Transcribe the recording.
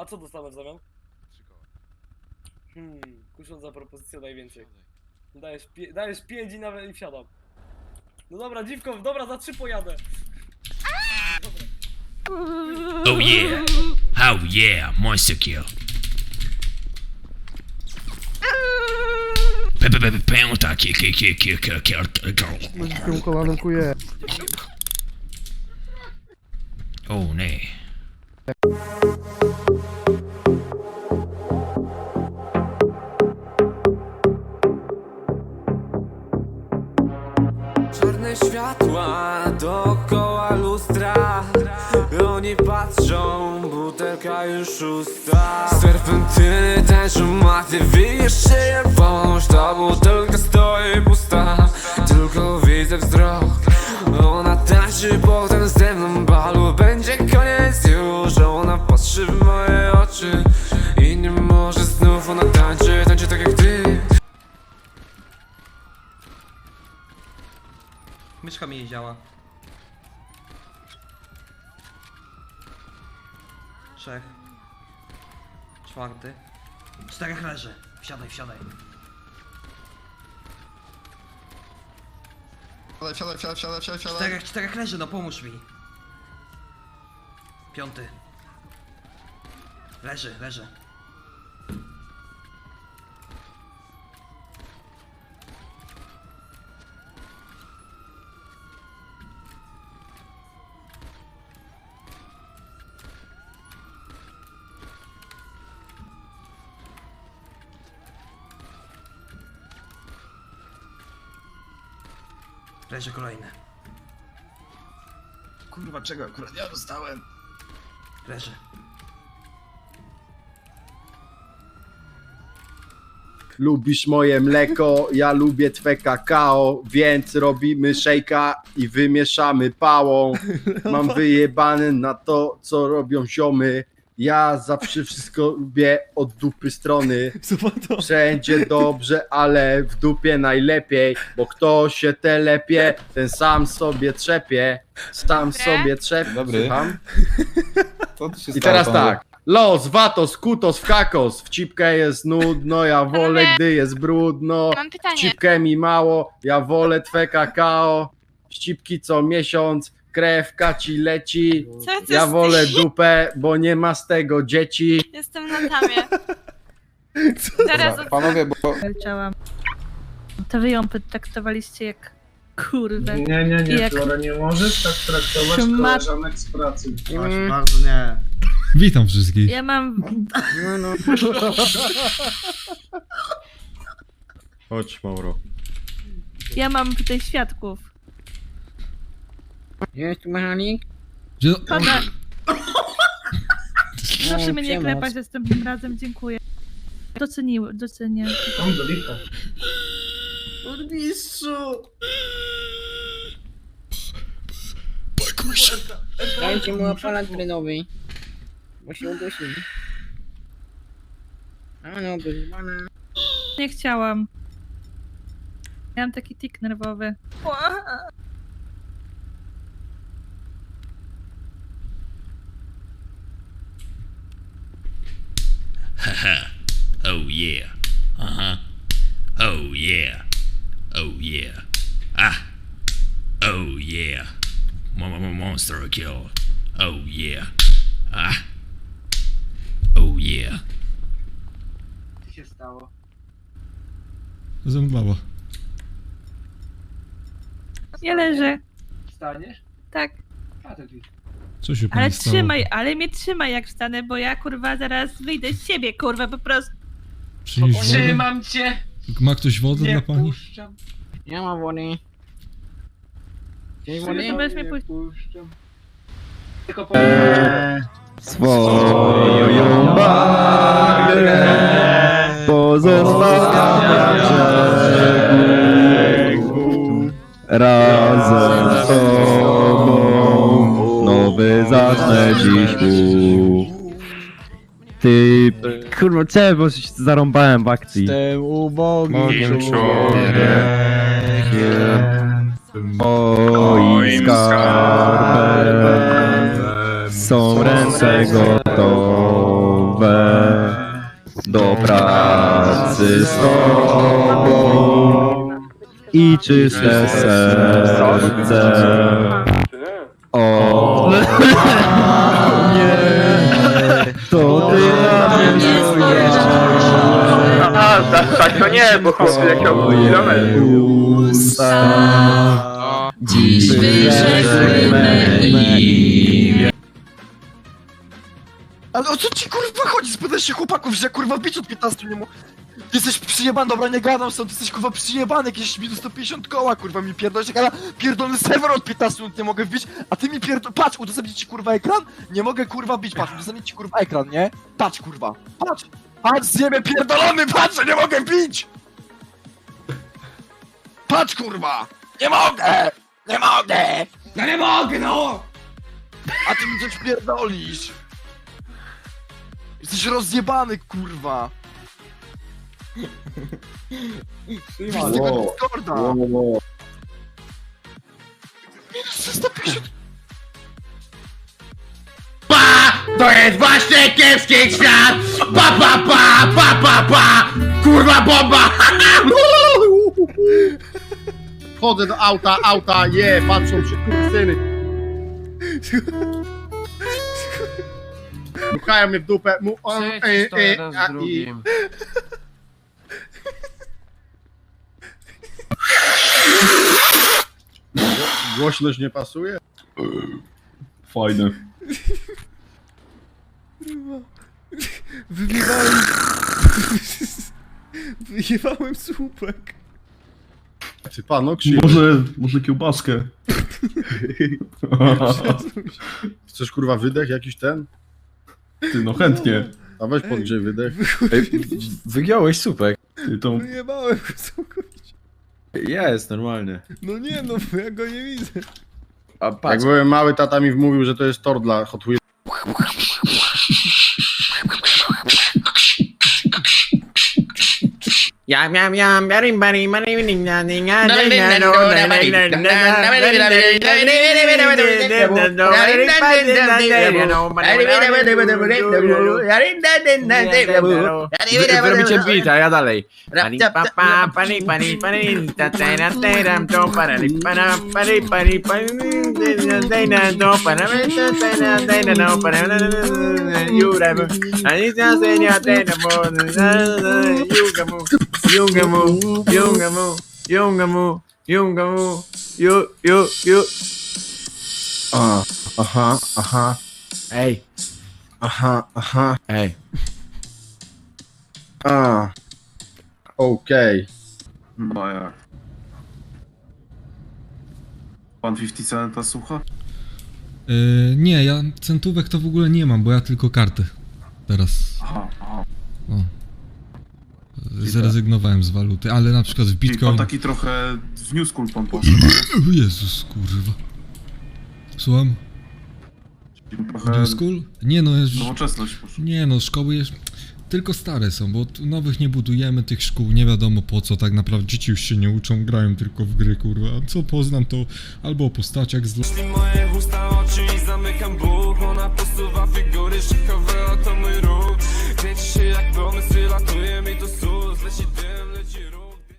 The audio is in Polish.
A co dostałem w zamian? Trzy koła. Hmm, kusząc za propozycję najwięcej. Dajesz, pie- dajesz pięć i nawet i wsiadam. No dobra, dziwko, dobra, za trzy pojadę. Dobra. Oh yeah. how yeah, monster kill. Pęta kill kill kill kill kill kill kill. Tym kolanem kuje. Oh nie. Światła dookoła lustra. Oni patrzą, butelka już szósta. Serpentyny tańczą, maty jeszcze je wąż Myszka mi nie działa. Trzech. Czwarty. Czterech leży. Wsiadaj, wsiadaj. Wsiadaj, wsiadaj, wsiadaj, wsiadaj, wsiadaj, wsiadaj. Czterech, czterech leży, no pomóż mi. Piąty. Leży, leży. Leży kolejny. Kurwa, czego akurat ja dostałem? Leży. Lubisz moje mleko, ja lubię twe kakao, więc robimy szejka i wymieszamy pałą. Mam wyjebane na to, co robią ziomy. Ja zawsze wszystko lubię od dupy strony. Wszędzie dobrze, ale w dupie najlepiej, bo kto się telepie, ten sam sobie trzepie. Sam sobie trzepie. Dobry. Słucham? I teraz tak. Los, watos, kutos, w kakos. W cipkę jest nudno, ja wolę, gdy jest brudno. Mam pytanie. Cipkę mi mało, ja wolę twe kakao. Ścipki co miesiąc, krewka ci leci. Co ty Ja wolę dupę, bo nie ma z tego dzieci. Jestem na tamie. Teraz Dobra, Panowie, bo Chciałam. To wy ją traktowaliście jak kurwę. Nie, nie, nie, Jak- Flora, nie możesz tak traktować Ma- koleżanek z pracy. bardzo nie. Witam wszystkich. Ja mam. Chodź, Mauro. Ja mam tutaj świadków. Jest tu mechanik? Gdzie... Pada. Proszę mnie nie klepać następnym razem, dziękuję. Doceniły, docenię. Tam do licha. Burmistrzu! Dajcie mu aparat drenowy. Bo się udusi. A no, wyzwane. Nie chciałam. Miałam taki tik nerwowy. Oh yeah. Uh huh. Oh yeah. Oh yeah. Ah. Oh yeah. Mo- mo- mo- Monster kill. Oh yeah. Ah. Oh yeah. Co się stało? Zemdlała. Ja leżę. Staniesz? Tak. A to. Co się pani Ale stało? trzymaj, ale mnie trzymaj jak wstanę, bo ja kurwa zaraz wyjdę z siebie, kurwa, po prostu. Przynieś wodę? Trzymam cię! Ma ktoś wodę Nie dla pani? puszczam. Nie ma wody. Nie będziesz mnie puszczam. Tylko po... Swoją bagę pozostawiam brzegu. Razem z tobą nowy zacznę dziś pół. Ty, kurwa, bo się zarąbałem w akcji. Jestem ubogim człowiekiem, moim skarbem są ręce gotowe. do pracy z tobą i czyste serce. O nie, to ty na mnie A, tak, tak to nie, bo chłopcy jak usta. Dziś wyrzekły me imię. Ale o co ci kurwa chodzi? Spytaj się chłopaków, że ja kurwa bić od 15 nie. Ty jesteś przyjebany, dobra nie gadam stąd, ty jesteś kurwa przyjebany, jakieś minus 150 koła kurwa mi pierdolisz, jak ja pierdolny serwer od 15 minut nie mogę wbić, a ty mi pierdol... Patrz, udostępnić ci kurwa ekran? Nie mogę kurwa bić, patrz, udostępnić ci kurwa ekran, nie? Patrz kurwa, patrz! Patrz, zjebie pierdolony, patrz, że nie mogę bić! Patrz kurwa! Nie mogę! Nie mogę! No nie mogę, no! A ty mi coś pierdolisz! Jesteś rozjebany, kurwa! Widzę tego Wow. Discorda! To jest właśnie kiepski świat! Pa pa pa pa pa pa! Kurwa bomba! Wchodzę do auta, auta, je, patrzą się kursyny. Ruchają mnie w dupę, mu, on, e, e, a, i... Głośność nie pasuje? Fajne. Wyjebałem... Wyjebałem słupek. Ty pano, krzywo. Może, może kiełbaskę. Chcesz kurwa wydech jakiś ten? Ty, no chętnie. A weź podgrzej wydech. Wygiąłeś słupek. Ty, to Wyjebałem go całkowicie. Jest, normalnie. No nie no, bo ja go nie widzę. A Jak byłem mały, tata mi wmówił, że to jest tor dla Hot Wheels. Yam, yam, yam, very, very, very, very, very, very, Jungamu, Jungamu, Jungamu, Jungamu, Ju, Ju, Ju. A, aha, aha, Ej, aha, aha, ej. a. Okej. No jak? Pan 50 Centa słucha? Yy, nie, ja centówek to w ogóle nie mam, bo ja tylko karty. Teraz. Aha, aha. O. Zrezygnowałem z waluty, ale na przykład w Bitcoin. taki trochę w New School pan poszedł, Jezus, kurwa. Słucham? New School? Nie no, jest... nowoczesność poszła. nie no, szkoły jest... Tylko stare są, bo nowych nie budujemy, tych szkół nie wiadomo po co, tak naprawdę dzieci już się nie uczą, grają tylko w gry, kurwa. A co poznam to albo o postaciach z... Jeśli moje usta oczy i zamykam Bóg Ona posuwa figury szykowe, oto mój ruch Kręci się jak pomysł, latuje mi to sus Leci dym,